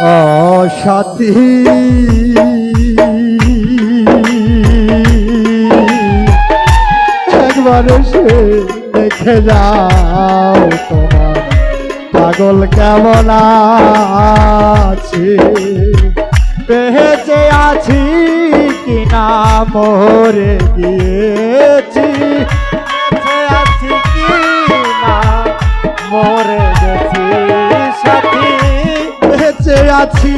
ও সাথী একবার এসে দেখে যাও তোমার পাগল কেমন আছে? বেহেচে আছি কিনা মরে গিয়েছি। আছি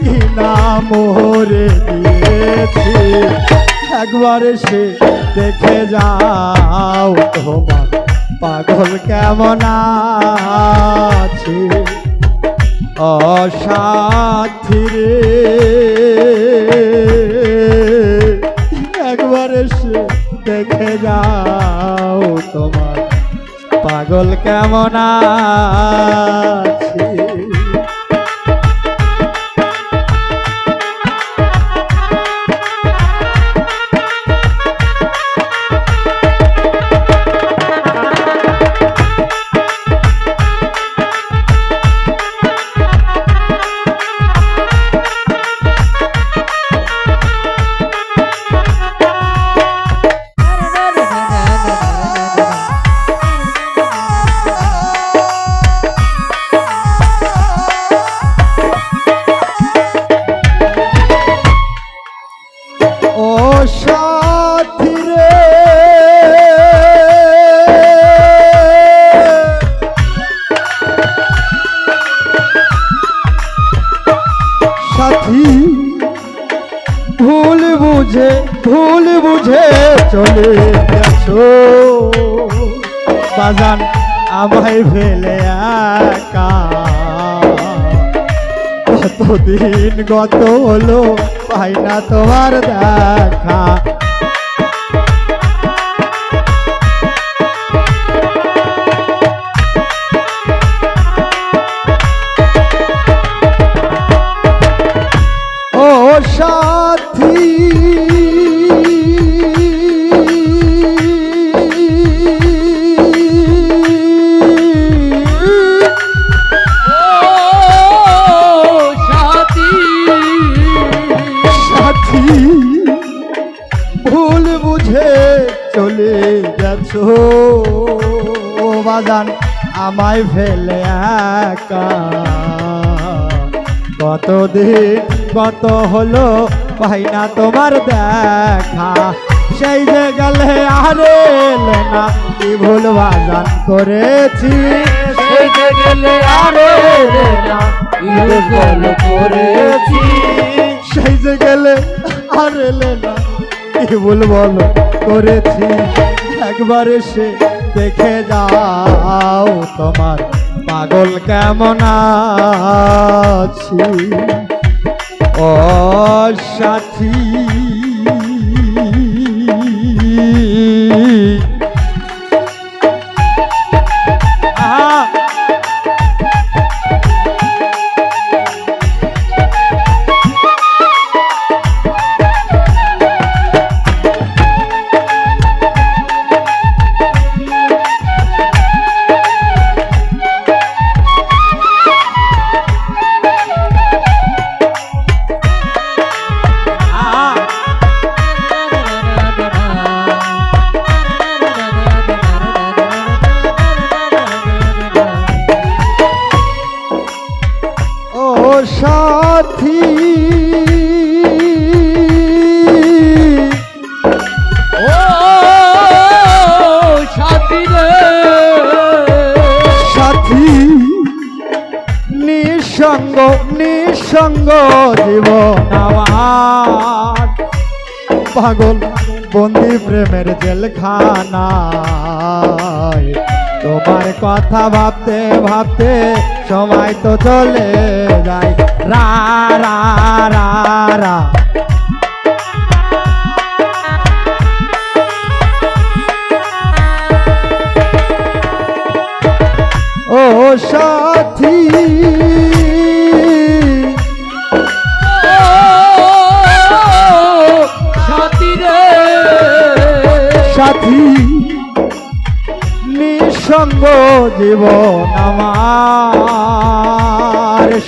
কিনা মরে গিয়েছি একবার সে দেখে যাও তোমার পাগল কেমন আছে? অসাথী একবার সে দেখে যাও তোমার পাগল কেমন আছে? চলে গেছো। বাজান আমায় ফেলে একা। কতদিন গত হলো পাই না তোমার দেখা। ভুল চলে ও বাজান, আমায় ফেলে একা। কতদিন, কত হলো ভাই না তোমার দেখা। সেই যে গেলে আরে না, কি ভুল বাজান করেছি? সেই যে গেলে আরে না, কি ভুল করেছি? সেই যে গেলে আর না কি ভুল বল করেছি একবার এসে দেখে যাও তোমার পাগল কেমন আছি। ও সাথী নিঃসঙ্গ নিঃসঙ্গ জীবন আমার পাগল বন্দি প্রেমের জেলখানায়। তোমার কথা ভাবতে ভাবতে সময় তো চলে যায়। রা রা রা রা। সাথী। সাথী নিঃসঙ্গ জীবন আমার।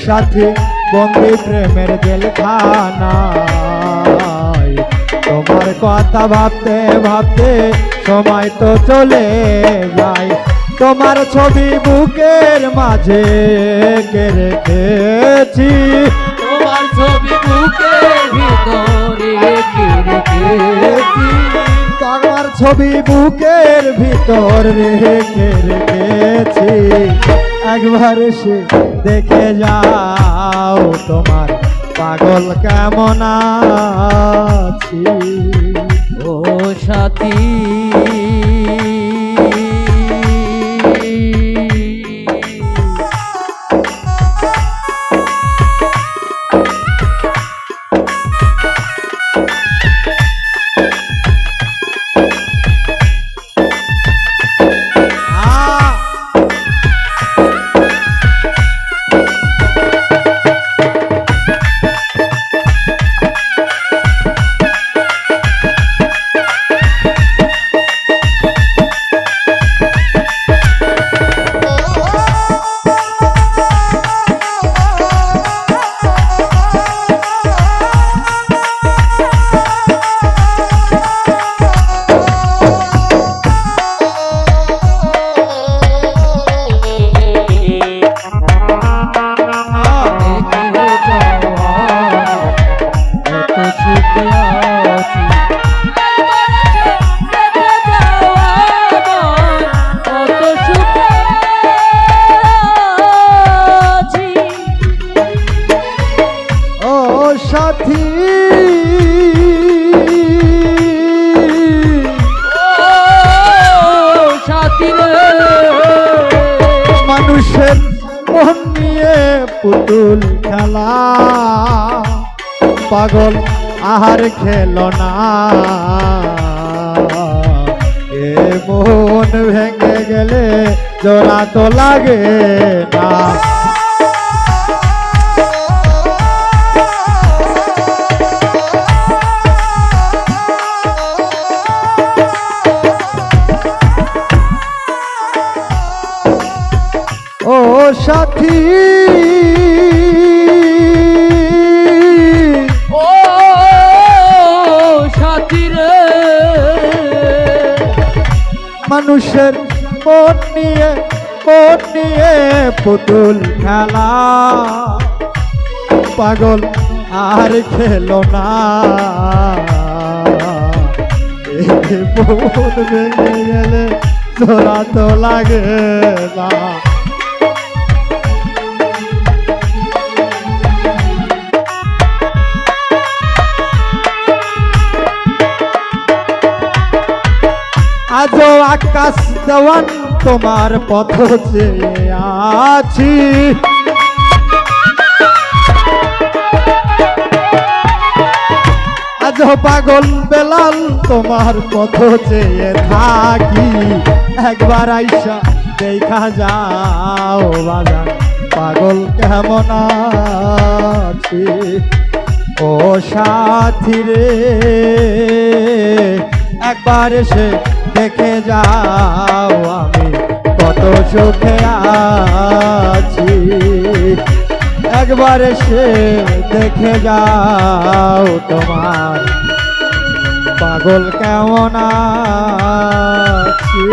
সাথে বন্দি প্রেমের জেলখানায়। তোমার কথা ভাবতে ভাবতে সময় তো চলে যায়। তোমার ছবি বুকের মাঝে কে রেখেছি? তোমার ছবি বুকের ভিতরে রেখেছি? তোমার ছবি বুকের ভিতর রেখে রেখেছি? একবার সে দেখে যাও তোমার পাগল কেমন আছি। ও সাথী। পুতুল খেলা। পাগল আহার খেল না। এ মন ভেঙে গেলে জোড়া তো লাগে না। মানুষের মন নিয়ে মন নিয়ে পুতুল খেলা। পাগল আর খেলো না। মন ভেঙে গেলে তোরা তো লাগে না। আজও আকাশ দেওয়ান তোমার পথ চেয়ে আছি। আজও পাগল বেলাল, তোমার পথ চেয়ে থাকি। একবার আইসা দেখা যাও বাজান পাগল কেমন আছি? ও সাথী রে, একবার এসে দেখে যাও আমি কত সুখে আছি। একবার সে দেখে যাও তোমার পাগল কেমন আছি।